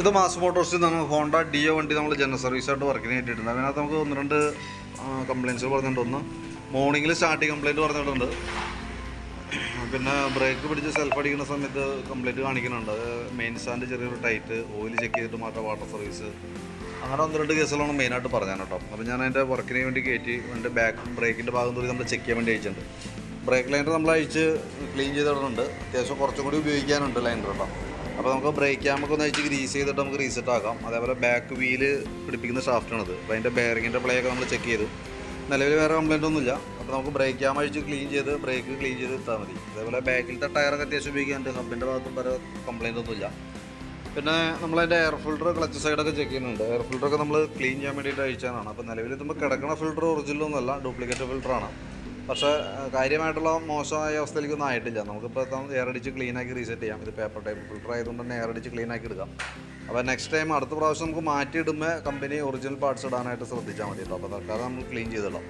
ഇത് മാസ് മോട്ടോഴ്സിൽ നിന്നാണ് Honda deo വണ്ടി നമ്മൾ ജനറൽ സർവീസായിട്ട് വർക്കിന് കിട്ടിയിട്ടുണ്ട് അതിനകത്ത് നമുക്ക് ഒന്ന് രണ്ട് കംപ്ലയിൻസ് പറഞ്ഞിട്ടുണ്ട്. ഒന്ന് മോർണിംഗിൽ സ്റ്റാർട്ടിങ് കംപ്ലയിന്റ് പറഞ്ഞിട്ടുണ്ട്. പിന്നെ ബ്രേക്ക് പിടിച്ച് സെൽഫ് അടിക്കുന്ന സമയത്ത് കംപ്ലയിന്റ് കാണിക്കുന്നുണ്ട്. അത് മെയിൻ സ്റ്റാൻഡ് ചെറിയൊരു ടൈറ്റ് ഓയിൽ ചെക്ക് ചെയ്തിട്ട് മാറ്റാം വാട്ടർ സർവീസ് അങ്ങനെ ഒന്ന് രണ്ട് കേസുകളാണ് മെയിനായിട്ട് പറഞ്ഞത് കേട്ടോ അപ്പോൾ ഞാൻ അതിന്റെ വർക്കിന് വേണ്ടി കയറ്റി എന്റെ ബാക്ക് ബ്രേക്കിന്റെ ഭാഗം കൂടി നമ്മൾ ചെക്ക് ചെയ്യാൻ വേണ്ടി അയച്ചിട്ടുണ്ട്. ബ്രേക്ക് ലൈനർ നമ്മൾ അയച്ച് ക്ലീൻ ചെയ്തിടുന്നുണ്ട് അത്യാവശ്യം കുറച്ചും കൂടി ഉപയോഗിക്കാനുണ്ട് ലൈനർ കേട്ടോ അപ്പോൾ നമുക്ക് ബ്രേക്ക് ക്യാമൊക്കെ ഒന്ന് അയച്ച് ഗ്രീസ് ചെയ്തിട്ട് നമുക്ക് റീസെറ്റ് ആക്കാം. അതേപോലെ ബാക്ക് വീൽ പിടിപ്പിക്കുന്ന ഷാഫ്റ്റാണത് അപ്പോൾ അതിന്റെ ബെയറിങ്ങിന്റെ പ്ലേ ഒക്കെ നമ്മൾ ചെക്ക് ചെയ്തു. നിലവിൽ വേറെ കംപ്ലൈന്റ് ഒന്നുമില്ല. അപ്പോൾ നമുക്ക് ബ്രേക്ക് ക്യാം അഴിച്ച് ക്ലീൻ ചെയ്ത് ബ്രേക്ക് ക്ലീൻ ചെയ്ത് ഇട്ടാൽ മതി. അതേപോലെ ബാക്കിലത്തെ ടയറൊക്കെ അത്യാവശ്യം ഉപയോഗിക്കാനുണ്ട്. ഹബിന്റെ ഭാഗത്തും വേറെ കംപ്ലൈന്റ് ഒന്നുമില്ല. പിന്നെ നമ്മളതിന്റെ എയർ ഫിൽട്ടർ ക്ലച്ച് സൈഡൊക്കെ ചെക്ക് ചെയ്യുന്നുണ്ട്. എയർ ഫിൽട്ടറൊക്കെ നമ്മൾ ക്ലീൻ ചെയ്യാൻ വേണ്ടിയിട്ട് അയച്ചതാണ് അപ്പോൾ നിലവിൽ നമ്മൾ കിടക്കുന്ന ഫിൽട്ടർ ഒറിജിനൽ ഒന്നുമല്ല ഡ്യൂപ്ലിക്കേറ്റ് ഫിൽറ്ററാണ് പക്ഷേ കാര്യമായിട്ടുള്ള മോശമായ അവസ്ഥയിലേക്കൊന്നും ആയിട്ടില്ല. നമുക്കിപ്പോൾ എയർ അടിച്ച് ക്ലീൻ ആക്കി റീസെറ്റ് ചെയ്യാം. ഇത് പേപ്പർ ടൈപ്പ് ഫിൽട്ടർ ആയതുകൊണ്ട് തന്നെ എയർ അടിച്ച് ക്ലീൻ ആക്കി എടുക്കാം. അപ്പോൾ നെക്സ്റ്റ് ടൈം അടുത്ത പ്രാവശ്യം നമുക്ക് മാറ്റിയിടുമ്പോൾ കമ്പനി ഒറിജിനൽ പാർട്സ് ഇടാനായിട്ട് ശ്രദ്ധിച്ചാൽ മതി കേട്ടോ അപ്പോൾ തൽക്കാലം നമ്മൾ ക്ലീൻ ചെയ്തിടാം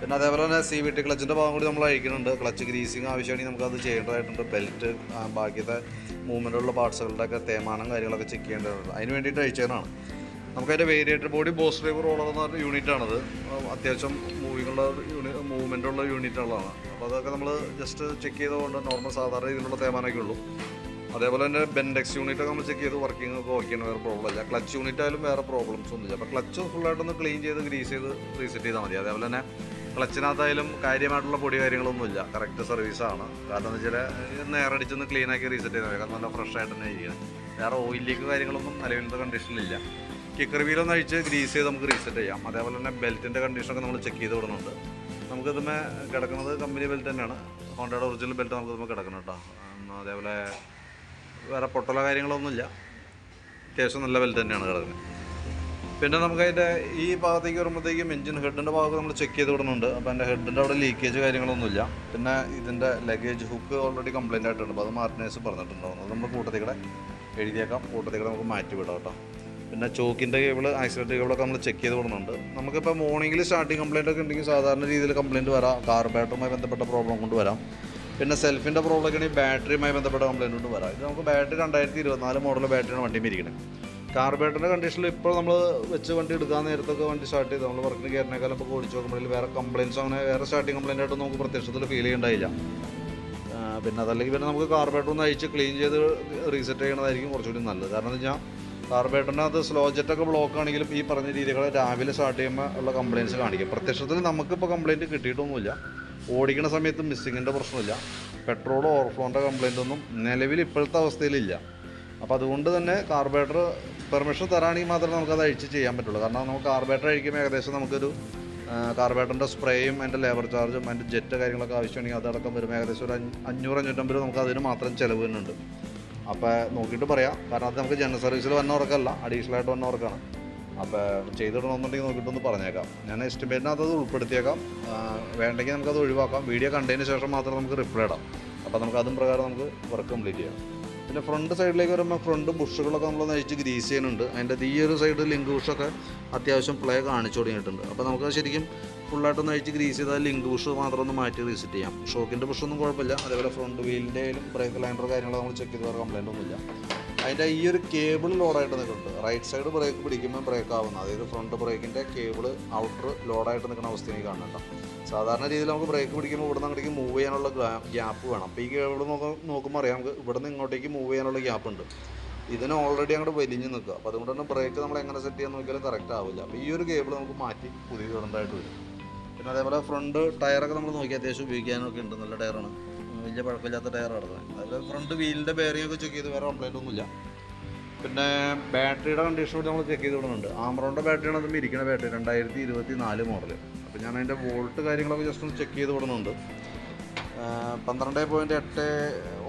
പിന്നെ അതേപോലെ തന്നെ സി വി ടി ക്ലച്ചിന്റെ ഭാഗം കൂടി നമ്മൾ അഴിക്കുന്നുണ്ട് ക്ലച്ച് ഗ്രീസിങ് ആവശ്യമാണെങ്കിൽ നമുക്കത് ചെയ്യേണ്ടതായിട്ടുണ്ട്. ബെൽറ്റ് ബാക്കിയത്തെ മൂവ്മെന്റുള്ള പാർട്സുകളുടെയൊക്കെ തേമാനം കാര്യങ്ങളൊക്കെ ചെക്ക് ചെയ്യേണ്ടതുണ്ട് അതിന് വേണ്ടിയിട്ട് അയച്ചതാണ് നമുക്കതിന്റെ variator body boss driver roller എന്ന് പറഞ്ഞ യൂണിറ്റാണത് അത്യാവശ്യം മൂവിങ്ങുള്ള യൂണി മൂവ്മെന്റ് ഉള്ള യൂണിറ്റുകളാണ് അപ്പോൾ അതൊക്കെ നമ്മൾ ജസ്റ്റ് ചെക്ക് ചെയ്തുകൊണ്ട് നോർമൽ സാധാരണ രീതിയിലുള്ള തേമാനൊക്കെ ഉള്ളൂ. അതേപോലെ തന്നെ ബെൻഡെക്സ് യൂണിറ്റൊക്കെ നമ്മൾ ചെക്ക് ചെയ്ത് വർക്കിംഗ് ഒക്കെ ഓക്കെയാണ് വേറെ പ്രോബ്ലം ഇല്ല. ക്ലച്ച് യൂണിറ്റ് ആയാലും വേറെ പ്രോബ്ലംസ് ഒന്നുമില്ല. അപ്പോൾ ക്ലച്ച് ഫുള്ളായിട്ടൊന്ന് ക്ലീൻ ചെയ്ത് ഗ്രീസ് ചെയ്ത് റീസെറ്റ് ചെയ്താൽ മതി. അതേപോലെ തന്നെ ക്ലച്ചിനകത്തായാലും കാര്യമായിട്ടുള്ള പൊടി കാര്യങ്ങളൊന്നുമില്ല. കറക്റ്റ് സർവീസാണ് കാരണം എന്ന് വെച്ചാൽ നേരടിച്ചൊന്ന് ക്ലീൻ ആക്കി റീസെറ്റ് ചെയ്താൽ മതി. കാരണം നല്ല ഫ്രഷ് ആയിട്ട് തന്നെ ഇരിക്കുന്നത് വേറെ ഓയിൽ ലീക്ക് കാര്യങ്ങളൊന്നും നിലവിലത്തെ കണ്ടീഷനിലില്ല കിക്കർ വീലൊന്ന് അഴിച്ച് ഗ്രീസ് ചെയ്ത് നമുക്ക് റീസെറ്റ് ചെയ്യാം. അതേപോലെ തന്നെ ബെൽറ്റിന്റെ കണ്ടീഷനൊക്കെ നമ്മൾ ചെക്ക് ചെയ്ത് വിടുന്നുണ്ട്. നമുക്കിതുമേ കിടക്കുന്നത് കമ്പനി ബെൽറ്റ് തന്നെയാണ്. ഹോണ്ടയുടെ ഒറിജിനൽ ബെൽറ്റ് നമുക്ക് ഇതുമേ കിടക്കണം കേട്ടോ. അതേപോലെ വേറെ പൊട്ടലോ കാര്യങ്ങളൊന്നുമില്ല. അത്യാവശ്യം നല്ല ബെൽറ്റ് തന്നെയാണ് കിടക്കുന്നത്. പിന്നെ നമുക്ക് അതിന്റെ ഈ ഭാഗത്തേക്ക് വരുമ്പോഴത്തേക്കും എഞ്ചിൻ ഹെഡിന്റെ ഭാഗത്ത് നമ്മൾ ചെക്ക് ചെയ്ത് വിടുന്നുണ്ട്. അപ്പോൾ എന്റെ ഹെഡിന്റെ അവിടെ ലീക്കേജ് കാര്യങ്ങളൊന്നുമില്ല. പിന്നെ ഇതിന്റെ ലഗേജ് ഹുക്ക് ഓൾറെഡി കംപ്ലൈന്റ് ആയിട്ടുണ്ട്. അപ്പോൾ അത് മാർട്ടിനേഴ്സ് പറഞ്ഞിട്ടുണ്ടാവും. അത് നമ്മൾ കൂട്ടത്തിൽ കൂടെ എഴുതിയേക്കാം. കൂട്ടത്തിൽ കൂടെ നമുക്ക് മാറ്റി വിടാം കേട്ടോ. പിന്നെ ചോക്കിന്റെ കേബിൾ ആക്സിഡന്റ് കേബിളൊക്കെ നമ്മൾ ചെക്ക് ചെയ്ത് വിടുന്നുണ്ട് നമുക്കിപ്പോൾ മോർണിംഗിൽ സ്റ്റാർട്ടിങ് കംപ്ലയിന്റ് ഒക്കെ ഉണ്ടെങ്കിൽ സാധാരണ രീതിയിൽ കംപ്ലയിന്റ് വരാം. കാർ ബാറ്ററുമായി ബന്ധപ്പെട്ട പ്രോബ്ലം കൊണ്ട് വരാം. പിന്നെ സെൽഫിന്റെ പ്രോബ്ലം ഒക്കെ ആണെങ്കിൽ ബാറ്ററിയുമായി ബന്ധപ്പെട്ട കംപ്ലയിന്റ് കൊണ്ട് വരാം. ഇത് നമുക്ക് ബാറ്ററി രണ്ടായിരത്തി ഇരുപത്തിനാല് മോഡൽ ബാറ്ററിയാണ് വണ്ടി ഇരിക്കുന്നത് കാർബേറ്ററിന്റെ കണ്ടീഷനിൽ ഇപ്പോൾ നമ്മൾ വെച്ച് വണ്ടി എടുക്കാൻ നേരത്തൊക്കെ വണ്ടി സ്റ്റാർട്ട് ചെയ്ത്. നമ്മൾ വർക്കിന് കയറിനേക്കാളും ഇപ്പോൾ ഓടിച്ച് നോക്കുമ്പോഴേ വേറെ കംപ്ലയിൻസ് അങ്ങനെ വേറെ സ്റ്റാർട്ടിങ് കംപ്ലയിന്റ് ആയിട്ട് നമുക്ക് പ്രത്യക്ഷത്തിൽ ഫീൽ ചെയ്യണ്ടായില്ല. പിന്നെ അതല്ലെങ്കിൽ പിന്നെ നമുക്ക് കാർബേറ്റർ ഒന്ന് അയച്ച് ക്ലീൻ ചെയ്ത് റീസെറ്റ് ചെയ്യണതായിരിക്കും കുറച്ചുകൂടി നല്ലത്. കാരണം എന്ന് വെച്ചാൽ കാർബേറ്ററിനകത്ത് സ്ലോ ജെറ്റൊക്കെ ബ്ലോക്ക് ആണെങ്കിലും ഈ പറഞ്ഞ രീതികൾ രാവിലെ സ്റ്റാർട്ട് ചെയ്യുമ്പോൾ ഉള്ള കംപ്ലയിൻസ് കാണിക്കും. പ്രത്യക്ഷത്തിൽ നമുക്കിപ്പോൾ കംപ്ലയിന്റ് കിട്ടിയിട്ടൊന്നുമില്ല. ഓടിക്കുന്ന സമയത്ത് മിസ്സിങ്ങിന്റെ പ്രശ്നമില്ല. പെട്രോൾ ഓവർഫ്ലോന്റെ കംപ്ലയിന്റ് ഒന്നും നിലവിൽ ഇപ്പോഴത്തെ അവസ്ഥയിലില്ല. അപ്പോൾ അതുകൊണ്ട് തന്നെ കാർബേറ്റർ പെർമിഷൻ തരാണെങ്കിൽ മാത്രമേ നമുക്കത് അഴിച്ച് ചെയ്യാൻ പറ്റുള്ളൂ. കാരണം നമുക്ക് കാർബേറ്റർ അഴിക്കുമ്പോൾ ഏകദേശം നമുക്കൊരു കാർബേറ്ററിന്റെ സ്പ്രേയും അതിന്റെ ലേബർ ചാർജും അതിന്റെ ജെറ്റ് കാര്യങ്ങളൊക്കെ ആവശ്യമാണെങ്കിൽ അതടക്കം വരുമ്പോൾ ഏകദേശം ഒരു അഞ്ഞൂ- അഞ്ഞൂറ് അഞ്ഞൂറ്റമ്പത് നമുക്ക് അതിന് മാത്രം ചിലവ് വരുന്നുണ്ട്. അപ്പോൾ നോക്കിയിട്ട് പറയാം. കാരണം അത് നമുക്ക് ജനറൽ സർവീസിൽ വന്ന വർക്കല്ല അഡീഷണൽ ആയിട്ട് വന്ന വർക്കാണ് അപ്പോൾ ചെയ്തിടണമെന്നുണ്ടെങ്കിൽ നോക്കിയിട്ടൊന്ന് പറഞ്ഞേക്കാം. ഞാൻ എസ്റ്റിമേറ്റിനകത്ത് അത് ഉൾപ്പെടുത്തിയേക്കാം. വേണ്ടെങ്കിൽ നമുക്കത് ഒഴിവാക്കാം. വീഡിയോ കണ്ടതിന് ശേഷം മാത്രം നമുക്ക് റിപ്ലൈ ഇടാം. അപ്പോൾ നമുക്ക് അതും പ്രകാരം നമുക്ക് വർക്ക് കംപ്ലീറ്റ് ചെയ്യാം. പിന്നെ ഫ്രണ്ട് സൈഡിലേക്ക് വരുമ്പോൾ ഫ്രണ്ട് ബുഷുകളൊക്കെ നമ്മൾ നയിച്ച് ഗ്രീസ് ചെയ്യുന്നുണ്ട്. അതിന്റെ ഈ ഒരു സൈഡ് ലിങ്ക് ബുഷൊക്കെ അത്യാവശ്യം പ്ലേ കാണിച്ചു തുടങ്ങിയിട്ടുണ്ട്. അപ്പോൾ നമുക്ക് ശരിക്കും ഫുള്ളായിട്ട് നയിച്ച് ഗ്രീസ് ചെയ്താൽ ലിങ്ക് ബുഷ് മാത്രം ഒന്ന് മാറ്റി റീസെറ്റ് ചെയ്യാം. ഷോക്കിന്റെ ബുഷൊന്നും കുഴപ്പമില്ല. അതേപോലെ ഫ്രണ്ട് വീലിന്റെ ആയാലും ബ്രേക്ക് ലൈനർ കാര്യങ്ങളോ നമ്മൾ ചെക്ക് ചെയ്ത് വേറെ കംപ്ലൈന്റ് ഒന്നുമില്ല. അതിന്റെ ഈ ഒരു കേബിൾ ലോഡായിട്ട് നിൽക്കുന്നുണ്ട്. റൈറ്റ് സൈഡ് ബ്രേക്ക് പിടിക്കുമ്പോൾ ബ്രേക്ക് ആവുന്നത് അതായത് ഫ്രണ്ട് ബ്രേക്കിന്റെ കേബിൾ ഔട്ടർ ലോഡായിട്ട് നിൽക്കുന്ന അവസ്ഥയിൽ കാണുന്നുണ്ട് സാധാരണ രീതിയിൽ നമുക്ക് ബ്രേക്ക് പിടിക്കുമ്പോൾ ഇവിടെ നിന്ന് അങ്ങോട്ടേക്ക് മൂവ് ചെയ്യാനുള്ള ഗ്യാപ്പ് വേണം. അപ്പോൾ ഈ കേബിൾ നോക്ക നോക്കുമ്പോൾ അറിയാം. നമുക്ക് ഇവിടെ നിന്ന് ഇങ്ങോട്ടേക്ക് മൂവ് ചെയ്യാനുള്ള ഗ്യാപ്പ് ഉണ്ട്. ഇതിന് ഓൾറെഡി അങ്ങോട്ട് വലിഞ്ഞ് നിൽക്കുക. അപ്പോൾ അതുകൊണ്ട് തന്നെ ബ്രേക്ക് നമ്മൾ എങ്ങനെ സെറ്റ് ചെയ്യാൻ നോക്കിയാലും കറക്റ്റ് ആവില്ല. അപ്പോൾ ഈ ഒരു കേബിൾ നമുക്ക് മാറ്റി പുതിയ ഇടേണ്ടതായിട്ട് വരും. പിന്നെ അതേപോലെ ഫ്രണ്ട് ടയറൊക്കെ നമ്മൾ നോക്കി അത്യാവശ്യം ഉപയോഗിക്കാനൊക്കെ ഉണ്ട്. നല്ല ടയറാണ് വലിയ പഴക്കമില്ലാത്ത ടയർ അതായത് ഫ്രണ്ട് വീലിന്റെ ബെയറിംഗ് ഒക്കെ ചെക്ക് ചെയ്ത് വേറെ കംപ്ലൈന്റ് ഒന്നുമില്ല. പിന്നെ ബാറ്ററിയുടെ കണ്ടീഷൻ കൂടി നമ്മൾ ചെക്ക് ചെയ്ത് വിടുന്നുണ്ട്. ആമറോണിന്റെ ബാറ്ററിയാണ് അതും ഇരിക്കുന്ന ബാറ്ററി രണ്ടായിരത്തി ഇരുപത്തി നാല് മോഡൽ അപ്പോൾ ഞാൻ അതിന്റെ വോൾട്ട് കാര്യങ്ങളൊക്കെ ജസ്റ്റ് ഒന്ന് ചെക്ക് ചെയ്ത് വിടുന്നുണ്ട്. പന്ത്രണ്ട് പോയിന്റ് എട്ട്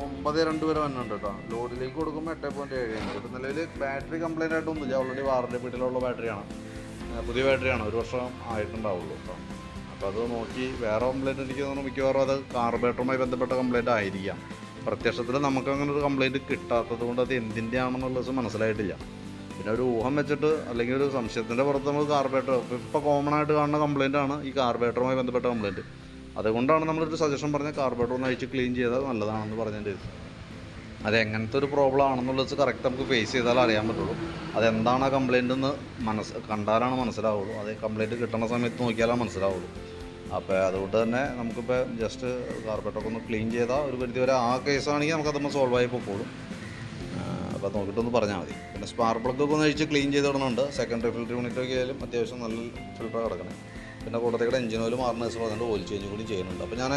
ഒമ്പത് രണ്ട് വരെ വന്നിട്ടുണ്ട് കേട്ടോ ലോഡിലേക്ക് കൊടുക്കുമ്പോൾ എട്ട് പോയിന്റ് ഏഴ് ഇപ്പം നിലവിൽ ബാറ്ററി കംപ്ലൈന്റ് ആയിട്ടൊന്നുമില്ല. ഓൾറെഡി വാറണ്ടി വീട്ടിലുള്ള ബാറ്ററിയാണ് പുതിയ ബാറ്ററിയാണ് ഒരു വർഷം ആയിട്ടുണ്ടാവുള്ളൂ കേട്ടോ അപ്പോൾ അത് നോക്കി വേറെ കംപ്ലൈന്റ് എനിക്ക് തോന്നുന്നു മിക്കവാറും അത് കാർബേറ്ററുമായി ബന്ധപ്പെട്ട കംപ്ലൈന്റ് ആയിരിക്കാം. പ്രത്യക്ഷത്തിൽ നമുക്ക് അങ്ങനെ ഒരു കംപ്ലൈന്റ് കിട്ടാത്തത് കൊണ്ട് അത് എന്തിന്റെ ആണെന്നുള്ളത് മനസ്സിലായിട്ടില്ല. പിന്നെ ഒരു ഊഹം വെച്ചിട്ട് അല്ലെങ്കിൽ ഒരു സംശയത്തിന്റെ പുറത്ത് നമുക്ക് കാർബേറ്റർ ഇപ്പോൾ കോമൺ ആയിട്ട് കാണുന്ന കംപ്ലൈന്റ് ആണ് ഈ കാർബേറ്ററുമായി ബന്ധപ്പെട്ട കംപ്ലൈന്റ് അതുകൊണ്ടാണ് നമ്മളൊരു സജഷൻ പറഞ്ഞ കാർബേറ്റർ ഒന്ന് അഴിച്ച് ക്ലീൻ ചെയ്താൽ നല്ലതാണെന്ന് പറഞ്ഞതിന്റെ അത് എങ്ങനത്തെ ഒരു പ്രോബ്ലം ആണെന്നുള്ളത് കറക്റ്റ് നമുക്ക് ഫേസ് ചെയ്താൽ അറിയാൻ പറ്റുള്ളൂ. അതെന്താണ് ആ കംപ്ലൈന്റ് എന്ന് മനസ്സ് കണ്ടാലാണ് മനസ്സിലാവുള്ളൂ. അത് കംപ്ലൈന്റ് കിട്ടുന്ന സമയത്ത് നോക്കിയാലാണ് മനസ്സിലാവുള്ളൂ. അപ്പോൾ അതുകൊണ്ട് തന്നെ നമുക്കിപ്പോൾ ജസ്റ്റ് കാർപ്പറ്റൊക്കെ ഒന്ന് ക്ലീൻ ചെയ്താൽ ഒരു പരിധി വരെ ആ കേസാണെങ്കിൽ നമുക്ക് അതൊന്ന് സോൾവ് ആയി പോയിക്കോളും അപ്പോൾ നോക്കിയിട്ടൊന്ന് പറഞ്ഞാൽ മതി. പിന്നെ സ്പാർക്ക് പ്ലഗ് ഒക്കെ ഒന്ന് അഴിച്ച് ക്ലീൻ ചെയ്ത് ഇടണുണ്ട് സെക്കൻഡറി ഫിൽറ്റർ യൂണിറ്റ് ഒക്കെ ആയാലും അത്യാവശ്യം നല്ല ഫിൽറ്റർ കിടക്കണേ. പിന്നെ കൂട്ടത്തേക്ക് എൻജിൻ ഓയിൽ മാറുന്ന ദിവസം അതുകൊണ്ട് ഓയിൽ ചേഞ്ച് കൂടി ചെയ്യുന്നുണ്ട്. അപ്പോൾ ഞാൻ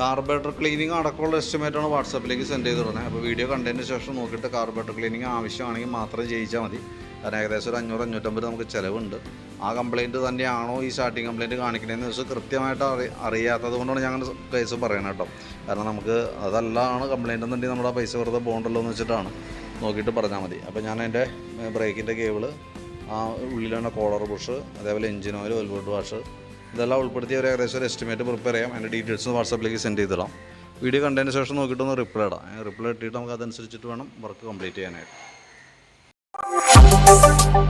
കാർബേറ്റർ ക്ലീനിങ് അടക്കമുള്ള എസ്റ്റിമേറ്റാണ് വാട്സാപ്പിലേക്ക് സെൻഡ് ചെയ്ത് തുടങ്ങുന്നത് അപ്പോൾ വീഡിയോ കണ്ടതിന് ശേഷം നോക്കിയിട്ട് കാർബേറ്റർ ക്ലീനിങ് ആവശ്യമാണെങ്കിൽ മാത്രം ചെയ്യിച്ചാൽ മതി. കാരണം ഏകദേശം ഒരു അഞ്ഞൂറ് അഞ്ഞൂറ്റമ്പത് നമുക്ക് ചിലവുണ്ട്. ആ കംപ്ലയിന്റ് തന്നെയാണോ ഈ സ്റ്റാർട്ടിങ് കംപ്ലയിന്റ് കാണിക്കണതെന്ന് വെച്ചാൽ കൃത്യമായിട്ട് അറി അറിയാത്തത് കൊണ്ടാണ് ഞാൻ അങ്ങനെ കേസ് പറയണത് കേട്ടോ. കാരണം നമുക്ക് അതല്ലാണ് കംപ്ലയിന്റ് എന്നുണ്ടെങ്കിൽ നമ്മുടെ പൈസ വെറുതെ പോകണ്ടല്ലോ എന്ന് വെച്ചിട്ടാണ്. നോക്കിയിട്ട് പറഞ്ഞാൽ മതി. അപ്പോൾ ഞാൻ എന്റെ ബ്രേക്കിന്റെ കേബിൾ ആ ഉള്ളിലാണ് കോളർ ബുഷ് അതേപോലെ എഞ്ചിൻ ഓയിൽ വെൽവെട്ട് വാഷ് ഇതെല്ലാം ഉൾപ്പെടുത്തി ഒരു ഏകദേശം ഒരു എസ്റ്റിമേറ്റ് പ്രിപ്പയർ ചെയ്യാം. എന്റെ ഡീറ്റെയിൽസ് വാട്സാപ്പിലേക്ക് സെൻഡ് ചെയ്തിടാം. വീഡിയോ കണ്ടതിന് ശേഷം നോക്കിയിട്ടൊന്ന് റിപ്ലൈ ഇടാം. റിപ്ലൈ ഇട്ടിട്ട് നമുക്ക് അതനുസരിച്ചിട്ട് വേണം വർക്ക് കംപ്ലീറ്റ് ചെയ്യാനായിട്ട്. Thank